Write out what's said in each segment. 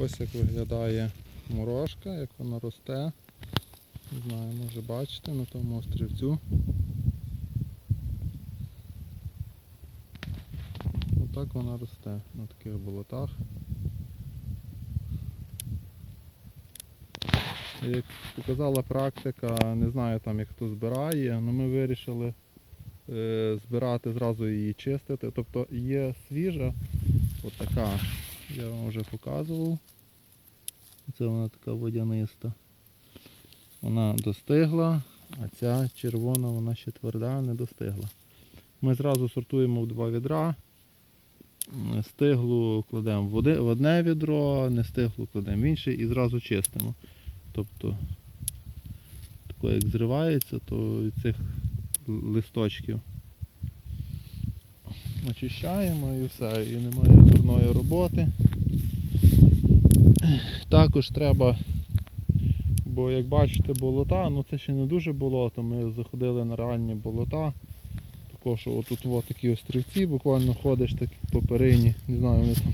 Ось як виглядає морожка, як вона росте. Не знаю, може бачите на тому острівцю. Отак вона росте на таких болотах. Як показала практика, не знаю там як хто збирає, але ми вирішили е, збирати зразу її чистити. Тобто є свіжа, отака, я вам вже показував. Це вона така водяниста. Вона достигла, а ця червона вона ще тверда, не достигла. Ми зразу сортуємо в два відра. Стиглу кладемо в одне відро, не стиглу кладемо в інше і зразу чистимо. Тобто, тако як зривається, то від цих листочків очищаємо і все, і немає дурної роботи. Також треба, бо як бачите, болота, ну це ще не дуже болото, ми заходили на реальні болота. Також отут от такі острівці, буквально ходиш так по перині, не знаю, вони там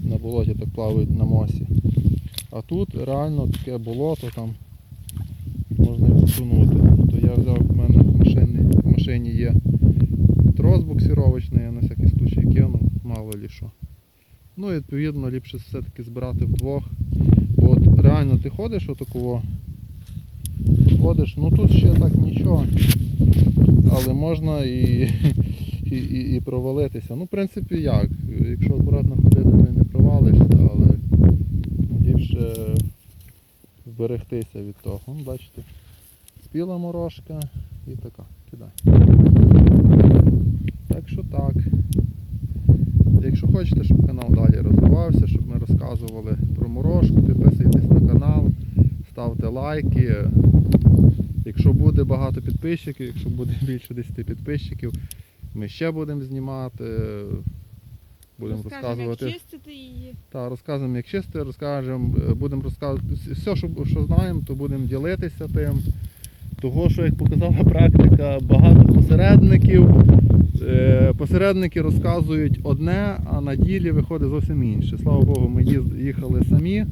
на болоті так плавають на мосі. А тут реально таке болото, там можна і потонути. То я взяв, в мене в машині, в машині є трос буксировочний, я на кинув, мало лі що. Ну і відповідно ліпше все-таки збирати вдвох. Бо от реально ти ходиш отакого, ходиш, ну тут ще так нічого, але можна і, і, і, і провалитися. Ну, в принципі, як? Якщо акуратно ходити, то і не провалишся, але ліпше зберегтися від того. Ну, бачите, спіла морожка і така, кидай. Так що так. Якщо хочете, щоб канал далі розвивався, щоб ми розказували про морожку, підписуйтесь на канал, ставте лайки. Якщо буде багато підписчиків, якщо буде більше 10 підписчиків, ми ще будемо знімати, будемо Розкажемо, розказувати. як чистити її. Та, розказуємо, як чисти, розкажемо, будемо розказувати все, що, що знаємо, то будемо ділитися тим. Того, що як показала практика, багато посередників. Е, Посередники розказують одне, а на ділі виходить зовсім інше. Слава Богу, ми їхали самі,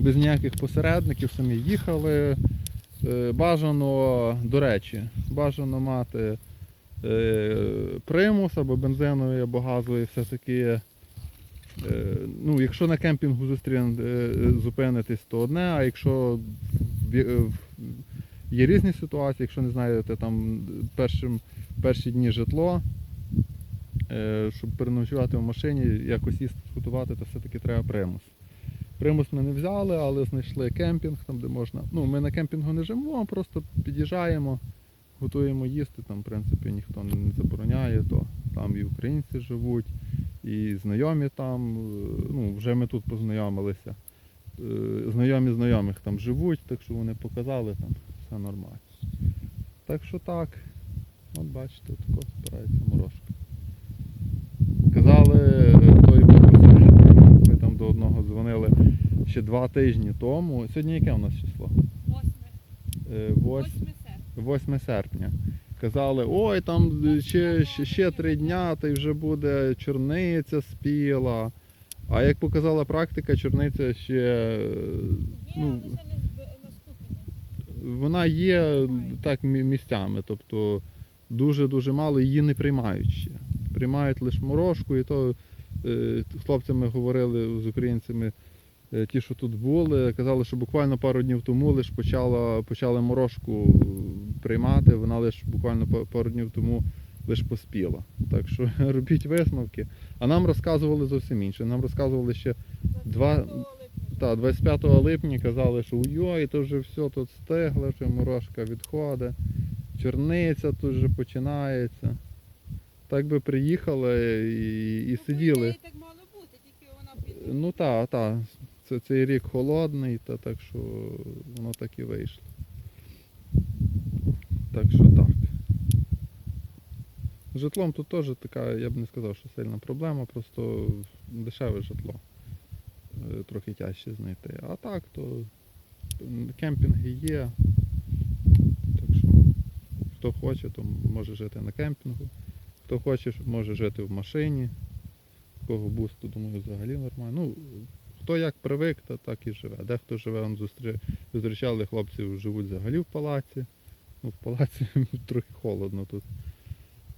без ніяких посередників, самі їхали. Е, Бажано, до речі, бажано мати е, примус або бензиновий, або газовий все-таки. Ну, якщо на кемпінгу зустрін, зупинитись, то одне, а якщо в- є різні ситуації, якщо не знаєте там першим, перші дні житло, е, щоб переночувати в машині, якось їсти готувати, то все-таки треба примус. Примус ми не взяли, але знайшли кемпінг, там де можна. Ну, ми на кемпінгу не живемо, просто під'їжджаємо, готуємо їсти, там, в принципі, ніхто не забороняє, то там і українці живуть, і знайомі там, е, ну, вже ми тут познайомилися. Е, Знайомі знайомих там живуть, так що вони показали, там все нормально. Так що так, от бачите, тако збирається морожка. Казали, е, той ми там до одного дзвонили ще два тижні тому. Сьогодні яке у нас число? Восьме. Е, вось- 8 серпня. 8 серпня. Казали, ой, там ще, ще, ще три дня, та й вже буде чорниця спіла. А як показала практика, чорниця ще е, Ні, ну, лише не зб- наступне. Вона є так мі- місцями, тобто дуже-дуже мало її не приймають ще. Приймають лише морожку, і то е, хлопцями говорили з українцями, е, ті, що тут були, казали, що буквально пару днів тому лише почала, почали морожку приймати, вона лише буквально па- пару днів тому лише поспіла. Так що робіть висновки. А нам розказували зовсім інше. Нам розказували ще Два- 25 липня. та, 25 липня казали, що ой, то вже все тут стигло, що морожка відходить, чорниця тут вже починається. Так би приїхали і, і Ну, сиділи. Так мало бути, тільки вона. Ну так, так. Це, цей рік холодний, та так що воно так і вийшло. Так що так. Житлом тут теж така, я б не сказав, що сильна проблема, просто дешеве житло. Е, Трохи тяжче знайти. А так, то кемпінги є. Так що хто хоче, то може жити на кемпінгу. Хто хоче, може жити в машині. такого бусту, думаю, взагалі нормально. Ну, хто як привик, то так і живе. Дехто живе, он зустрічали хлопців, живуть взагалі в палаці. Ну, в палаці трохи холодно тут.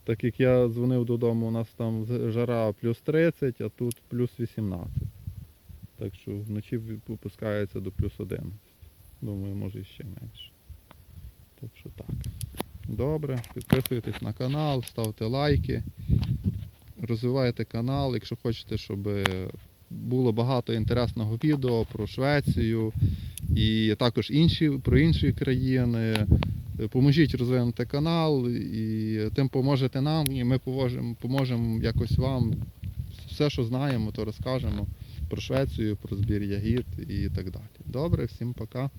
Так як я дзвонив додому, у нас там жара плюс 30, а тут плюс 18. Так що вночі випускається до плюс 11. Думаю, може ще менше. Так що так. Добре, підписуйтесь на канал, ставте лайки, розвивайте канал, якщо хочете, щоб було багато інтересного відео про Швецію і також інші, про інші країни. Поможіть розвинути канал і тим поможете нам, і ми поможемо якось вам. Все, що знаємо, то розкажемо про Швецію, про збір ягід і так далі. Добре, всім пока.